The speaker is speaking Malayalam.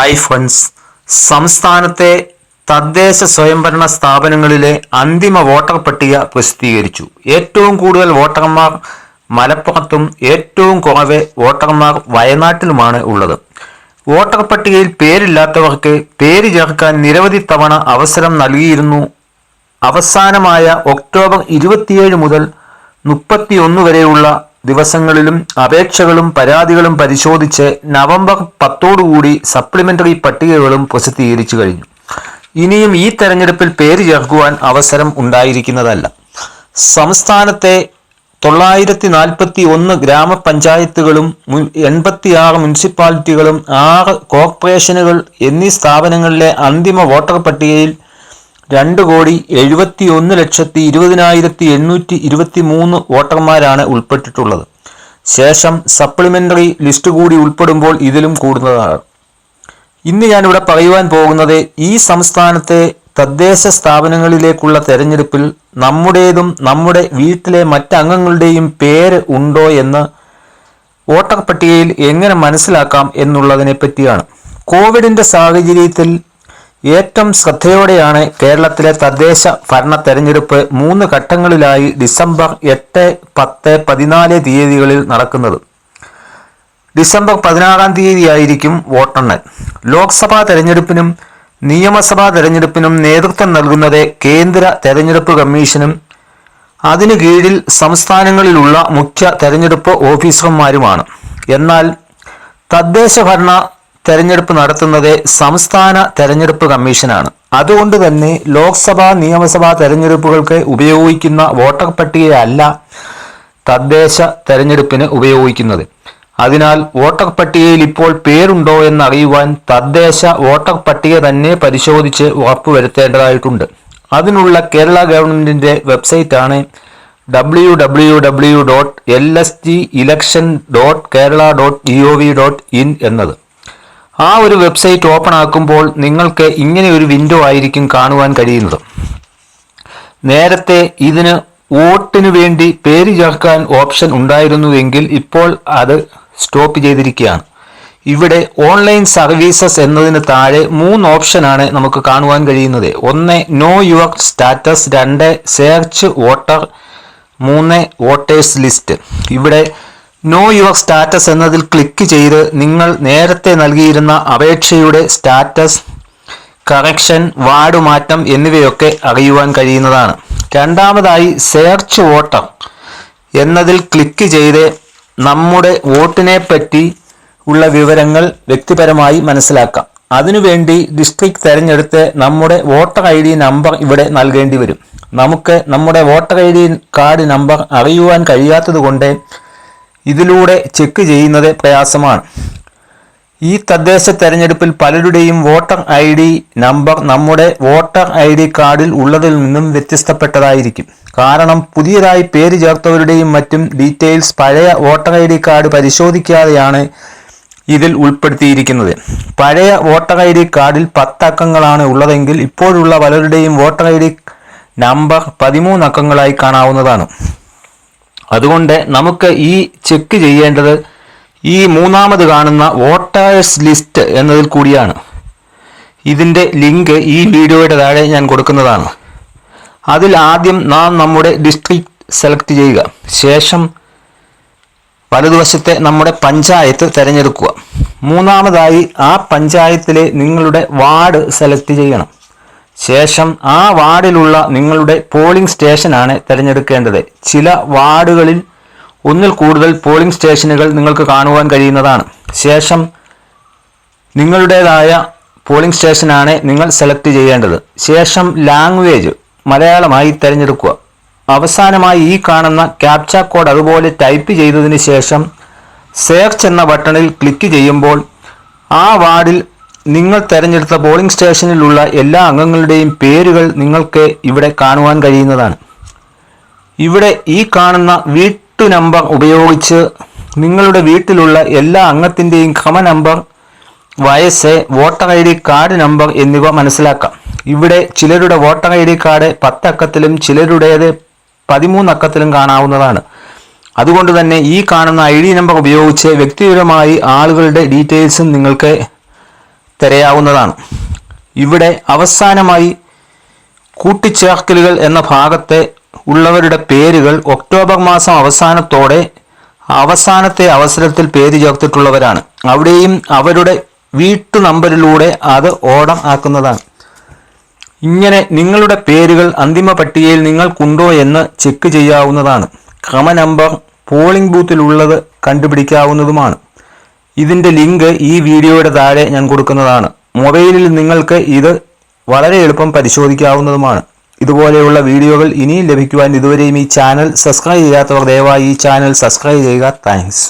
ഹായ് ഫ്രണ്ട്സ് സംസ്ഥാനത്തെ തദ്ദേശ സ്വയംഭരണ സ്ഥാപനങ്ങളിലെ അന്തിമ വോട്ടർ പട്ടിക പ്രസിദ്ധീകരിച്ചു. ഏറ്റവും കൂടുതൽ വോട്ടർമാർ മലപ്പുറത്തും ഏറ്റവും കുറവ് വോട്ടർമാർ വയനാട്ടിലുമാണ് ഉള്ളത്. വോട്ടർ പട്ടികയിൽ പേരില്ലാത്തവർക്ക് പേര് ചേർക്കാൻ നിരവധി തവണ അവസരം നൽകിയിരുന്നു. അവസാനമായ ഒക്ടോബർ ഇരുപത്തിയേഴ് മുതൽ മുപ്പത്തിയൊന്ന് വരെയുള്ള ദിവസങ്ങളിലും അപേക്ഷകളും പരാതികളും പരിശോധിച്ച് നവംബർ പത്തോടുകൂടി സപ്ലിമെന്ററി പട്ടികകളും പ്രസിദ്ധീകരിച്ചു കഴിഞ്ഞു. ഇനിയും ഈ തെരഞ്ഞെടുപ്പിൽ പേര് ചേർക്കുവാൻ അവസരം ഉണ്ടായിരിക്കുന്നതല്ല. സംസ്ഥാനത്തെ തൊള്ളായിരത്തി നാൽപ്പത്തി ഒന്ന് ഗ്രാമപഞ്ചായത്തുകളും എൺപത്തിയാറ് മുനിസിപ്പാലിറ്റികളും ആറ് കോർപ്പറേഷനുകൾ എന്നീ സ്ഥാപനങ്ങളിലെ അന്തിമ വോട്ടർ പട്ടികയിൽ രണ്ട് കോടി എഴുപത്തി ഒന്ന് ലക്ഷത്തി ഇരുപതിനായിരത്തി എണ്ണൂറ്റി ഇരുപത്തി മൂന്ന് വോട്ടർമാരാണ് ഉൾപ്പെട്ടിട്ടുള്ളത്. ശേഷം സപ്ലിമെന്ററി ലിസ്റ്റ് കൂടി ഉൾപ്പെടുമ്പോൾ ഇതിലും കൂടുന്നതാണ്. ഇന്ന് ഞാനിവിടെ പറയുവാൻ പോകുന്നത് ഈ സംസ്ഥാനത്തെ തദ്ദേശ സ്ഥാപനങ്ങളിലേക്കുള്ള തെരഞ്ഞെടുപ്പിൽ നമ്മുടേതും നമ്മുടെ വീട്ടിലെ മറ്റംഗങ്ങളുടെയും പേര് ഉണ്ടോ എന്ന് വോട്ടർ പട്ടികയിൽ എങ്ങനെ മനസ്സിലാക്കാം എന്നുള്ളതിനെ പറ്റിയാണ് കോവിഡിന്റെ സാഹചര്യത്തിൽ ഏറ്റവും ശ്രദ്ധയോടെയാണ് കേരളത്തിലെ തദ്ദേശ ഭരണ തെരഞ്ഞെടുപ്പ് മൂന്ന് ഘട്ടങ്ങളിലായി ഡിസംബർ എട്ട് പത്ത് പതിനാല് തീയതികളിൽ നടക്കുന്നത്. ഡിസംബർ പതിനാറാം തീയതിയായിരിക്കും വോട്ടെണ്ണൽ. ലോക്സഭാ തെരഞ്ഞെടുപ്പിനും നിയമസഭാ തെരഞ്ഞെടുപ്പിനും നേതൃത്വം നൽകുന്നത് കേന്ദ്ര തെരഞ്ഞെടുപ്പ് കമ്മീഷനും അതിനു കീഴിൽ സംസ്ഥാനങ്ങളിലുള്ള മുഖ്യ തെരഞ്ഞെടുപ്പ് ഓഫീസർമാരുമാണ്. എന്നാൽ തദ്ദേശ ഭരണ തെരഞ്ഞെടുപ്പ് നടത്തുന്നത് സംസ്ഥാന തെരഞ്ഞെടുപ്പ് കമ്മീഷനാണ്. അതുകൊണ്ട് തന്നെ ലോക്സഭാ നിയമസഭാ തെരഞ്ഞെടുപ്പുകൾക്ക് ഉപയോഗിക്കുന്ന വോട്ടർ പട്ടികയല്ല തദ്ദേശ തെരഞ്ഞെടുപ്പിന് ഉപയോഗിക്കുന്നത്. അതിനാൽ വോട്ടർ പട്ടികയിൽ ഇപ്പോൾ പേരുണ്ടോ എന്നറിയുവാൻ തദ്ദേശ വോട്ടർ പട്ടിക തന്നെ പരിശോധിച്ച് ഉറപ്പുവരുത്തേണ്ടതായിട്ടുണ്ട് അതിനുള്ള കേരള ഗവൺമെന്റിന്റെ വെബ്സൈറ്റാണ് W W W dot L S G election dot Kerala dot G O V dot in എന്നത്. ആ ഒരു വെബ്സൈറ്റ് ഓപ്പൺ ആക്കുമ്പോൾ നിങ്ങൾക്ക് ഇങ്ങനെ ഒരു വിൻഡോ ആയിരിക്കും കാണുവാൻ കഴിയുന്നത്. നേരത്തെ ഇതിന് വോട്ടിനു വേണ്ടി പേര് ചേർക്കാൻ ഓപ്ഷൻ ഉണ്ടായിരുന്നുവെങ്കിൽ ഇപ്പോൾ അത് സ്റ്റോപ്പ് ചെയ്തിരിക്കുകയാണ്. ഇവിടെ ഓൺലൈൻ സർവീസസ് എന്നതിന് താഴെ മൂന്ന് ഓപ്ഷനാണ് നമുക്ക് കാണുവാൻ കഴിയുന്നത്. ഒന്ന് നോ യുവർ സ്റ്റാറ്റസ്. രണ്ട് സെർച്ച് വോട്ടർ. മൂന്ന് വോട്ടേഴ്സ് ലിസ്റ്റ്. ഇവിടെ നോ യുവർ സ്റ്റാറ്റസ് എന്നതിൽ ക്ലിക്ക് ചെയ്ത് നിങ്ങൾ നേരത്തെ നൽകിയിരുന്ന അപേക്ഷയുടെ സ്റ്റാറ്റസ് കറക്ഷൻ വാർഡ് മാറ്റം എന്നിവയൊക്കെ അറിയുവാൻ കഴിയുന്നതാണ്. രണ്ടാമതായി സെർച്ച് വോട്ടർ എന്നതിൽ ക്ലിക്ക് ചെയ്ത് നമ്മുടെ വോട്ടിനെ പറ്റി ഉള്ള വിവരങ്ങൾ വ്യക്തിപരമായി മനസ്സിലാക്കാം. അതിനുവേണ്ടി ഡിസ്ട്രിക്ട് തിരഞ്ഞെടുത്ത് നമ്മുടെ വോട്ടർ ഐ ഡി നമ്പർ ഇവിടെ നൽകേണ്ടി വരും. നമുക്ക് നമ്മുടെ voter I D card number അറിയുവാൻ കഴിയാത്തത് കൊണ്ട് ഇതിലൂടെ ചെക്ക് ചെയ്യുന്നത് പ്രയാസമാണ്. ഈ തദ്ദേശ തെരഞ്ഞെടുപ്പിൽ പലരുടെയും വോട്ടർ ഐ ഡി നമ്പർ നമ്മുടെ വോട്ടർ ഐ ഡി കാർഡിൽ ഉള്ളതിൽ നിന്നും വ്യത്യസ്തപ്പെട്ടതായിരിക്കും. കാരണം പുതിയതായി പേര് ചേർത്തവരുടെയും മറ്റും ഡീറ്റെയിൽസ് പഴയ വോട്ടർ ഐ ഡി കാർഡ് പരിശോധിക്കാതെയാണ് ഇതിൽ ഉൾപ്പെടുത്തിയിരിക്കുന്നത്. പഴയ വോട്ടർ ഐ ഡി കാർഡിൽ പത്തക്കങ്ങളാണ് ഉള്ളതെങ്കിൽ ഇപ്പോഴുള്ള പലരുടെയും വോട്ടർ ഐ ഡി നമ്പർ പതിമൂന്ന് അക്കങ്ങളായി കാണാവുന്നതാണ്. അതുകൊണ്ട് നമുക്ക് ഈ ചെക്ക് ചെയ്യേണ്ടത് ഈ മൂന്നാമത് കാണുന്ന വോട്ടേഴ്സ് ലിസ്റ്റ് എന്നതിൽ കൂടിയാണ്. ഇതിന്റെ ലിങ്ക് ഈ വീഡിയോയുടെ താഴെ ഞാൻ കൊടുക്കുന്നതാണ്. അതിൽ ആദ്യം നാം നമ്മുടെ ഡിസ്ട്രിക്ട് സെലക്ട് ചെയ്യുക. ശേഷം വലതുവശത്തെ നമ്മുടെ പഞ്ചായത്ത് തിരഞ്ഞെടുക്കുക. മൂന്നാമതായി ആ പഞ്ചായത്തിലെ നിങ്ങളുടെ വാർഡ് സെലക്ട് ചെയ്യണം. ശേഷം ആ വാർഡിലുള്ള നിങ്ങളുടെ പോളിംഗ് സ്റ്റേഷനാണ് തിരഞ്ഞെടുക്കേണ്ടത്. ചില വാർഡുകളിൽ ഒന്നിൽ കൂടുതൽ പോളിംഗ് സ്റ്റേഷനുകൾ നിങ്ങൾക്ക് കാണുവാൻ കഴിയുന്നതാണ്. ശേഷം നിങ്ങളുടേതായ പോളിംഗ് സ്റ്റേഷനാണ് നിങ്ങൾ സെലക്ട് ചെയ്യേണ്ടത്. ശേഷം ലാംഗ്വേജ് മലയാളമായി തിരഞ്ഞെടുക്കുക. അവസാനമായി ഈ കാണുന്ന ക്യാപ്ച കോഡ് അതുപോലെ ടൈപ്പ് ചെയ്തതിന് ശേഷം സേർച്ച് എന്ന ബട്ടണിൽ ക്ലിക്ക് ചെയ്യുമ്പോൾ ആ വാർഡിൽ നിങ്ങൾ തിരഞ്ഞെടുത്ത പോളിംഗ് സ്റ്റേഷനിലുള്ള എല്ലാ അംഗങ്ങളുടെയും പേരുകൾ നിങ്ങൾക്ക് ഇവിടെ കാണുവാൻ കഴിയുന്നതാണ്. ഇവിടെ ഈ കാണുന്ന വീട്ടു നമ്പർ ഉപയോഗിച്ച് നിങ്ങളുടെ വീട്ടിലുള്ള എല്ലാ അംഗത്തിന്റെയും ക്രമ നമ്പർ വയസ്സ് voter I D card number എന്നിവ മനസ്സിലാക്കാം. ഇവിടെ ചിലരുടെ വോട്ടർ ഐ ഡി കാർഡ് പത്തക്കത്തിലും ചിലരുടേത് പതിമൂന്നക്കത്തിലും കാണാവുന്നതാണ്. അതുകൊണ്ട് തന്നെ ഈ കാണുന്ന ഐ ഡി നമ്പർ ഉപയോഗിച്ച് വ്യക്തിപരമായി ആളുകളുടെ ഡീറ്റെയിൽസും നിങ്ങൾക്ക് തിരയാവുന്നതാണ്. ഇവിടെ അവസാനമായി കൂട്ടിച്ചേർക്കലുകൾ എന്ന ഭാഗത്തെ ഉള്ളവരുടെ പേരുകൾ ഒക്ടോബർ മാസം അവസാനത്തോടെ അവസാനത്തെ അവസരത്തിൽ പേര് ചേർത്തിട്ടുള്ളവരാണ്. അവിടെയും അവരുടെ വീട്ടു നമ്പറിലൂടെ അത് ഓടം ആക്കുന്നതാണ്. ഇങ്ങനെ നിങ്ങളുടെ പേരുകൾ അന്തിമ പട്ടികയിൽ നിങ്ങൾക്കുണ്ടോ എന്ന് ചെക്ക് ചെയ്യാവുന്നതാണ്. ക്രമ നമ്പർ പോളിംഗ് ബൂത്തിലുള്ളത് കണ്ടുപിടിക്കാവുന്നതുമാണ്. ഇതിന്റെ ലിങ്ക് ഈ വീഡിയോയുടെ താഴെ ഞാൻ കൊടുക്കുന്നതാണ്. മൊബൈലിൽ നിങ്ങൾക്ക് ഇത് വളരെ എളുപ്പം പരിശോധിക്കാവുന്നതുമാണ്. ഇതുപോലെയുള്ള വീഡിയോകൾ ഇനിയും ലഭിക്കുവാൻ ഇതുവരെയും ഈ ചാനൽ സബ്സ്ക്രൈബ് ചെയ്യാത്തവർ ദയവായി ഈ ചാനൽ സബ്സ്ക്രൈബ് ചെയ്യുക. താങ്ക്സ്.